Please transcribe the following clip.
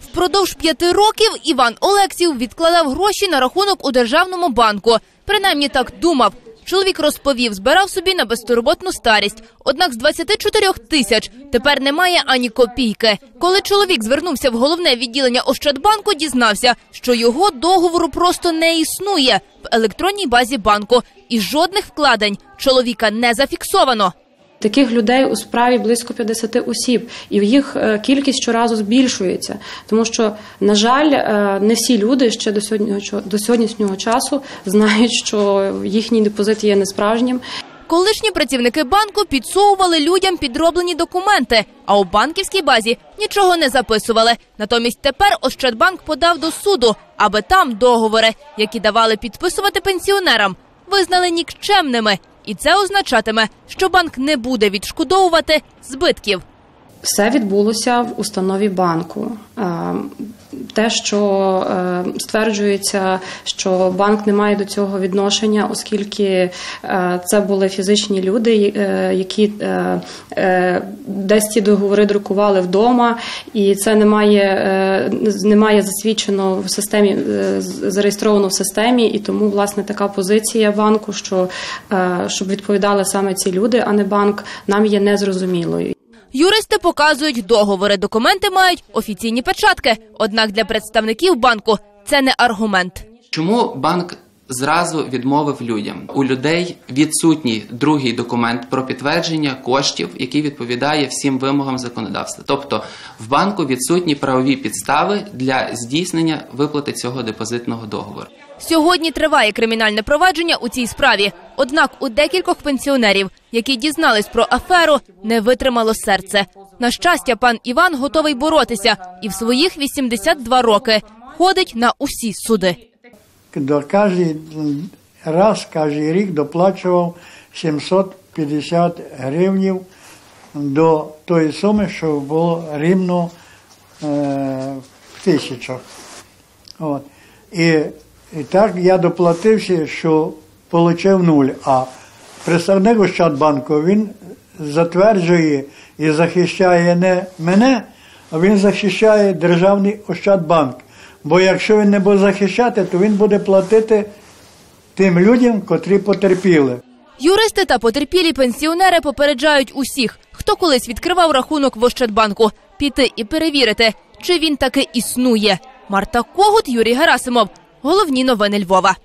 Впродовж п'яти років Іван Олексів відкладав гроші на рахунок у державному банку. Принаймні так думав. Чоловік розповів, збирав собі на безтурботну старість. Однак з 24 тисяч тепер немає ані копійки. Коли чоловік звернувся в головне відділення Ощадбанку, дізнався, що його договору просто не існує в електронній базі банку, і жодних вкладень чоловіка не зафіксовано. Таких людей у справі близько 50 осіб, і їх е, кількість щоразу збільшується, тому що, на жаль, е, не всі люди ще до сьогоднішнього, до сьогоднішнього часу знають, що їхній депозит є несправжнім. Колишні працівники банку підсовували людям підроблені документи, а у банківській базі нічого не записували. Натомість тепер Ощадбанк подав до суду, аби там договори, які давали підписувати пенсіонерам, визнали нікчемними. І це означатиме, що банк не буде відшкодовувати збитків. Все відбулося в установі банку. Те, що е, стверджується, що банк не має до цього відношення, оскільки е, це були фізичні люди, е, які десь ці договори друкували вдома, і це немає, немає засвідчено в системі, зареєстровано в системі, і тому власне така позиція банку, що щоб відповідали саме ці люди, а не банк, нам є незрозумілою. Юристи показують договори. Документи мають офіційні печатки. Однак для представників банку це не аргумент. Чому банк зразу відмовив людям? У людей відсутній другий документ про підтвердження коштів, який відповідає всім вимогам законодавства. Тобто в банку відсутні правові підстави для здійснення виплати цього депозитного договору. Сьогодні триває кримінальне провадження у цій справі. Однак у декількох пенсіонерів, які дізнались про аферу, не витримало серце. На щастя, пан Іван готовий боротися і в своїх 82 роки ходить на усі суди. До кожен раз, кожен рік доплачував 750 гривнів до тої суми, що було рівно е, в тисячах. От. І, і так я доплатився, що отримав нуль. А представник Ощадбанку він затверджує і захищає не мене, а він захищає Державний Ощадбанк. Бо якщо він не буде захищати, то він буде платити тим людям, котрі потерпіли. Юристи та потерпілі пенсіонери попереджають усіх, хто колись відкривав рахунок в Ощадбанку, піти і перевірити, чи він таки існує. Марта Когут, Юрій Герасимов. Головні новини Львова.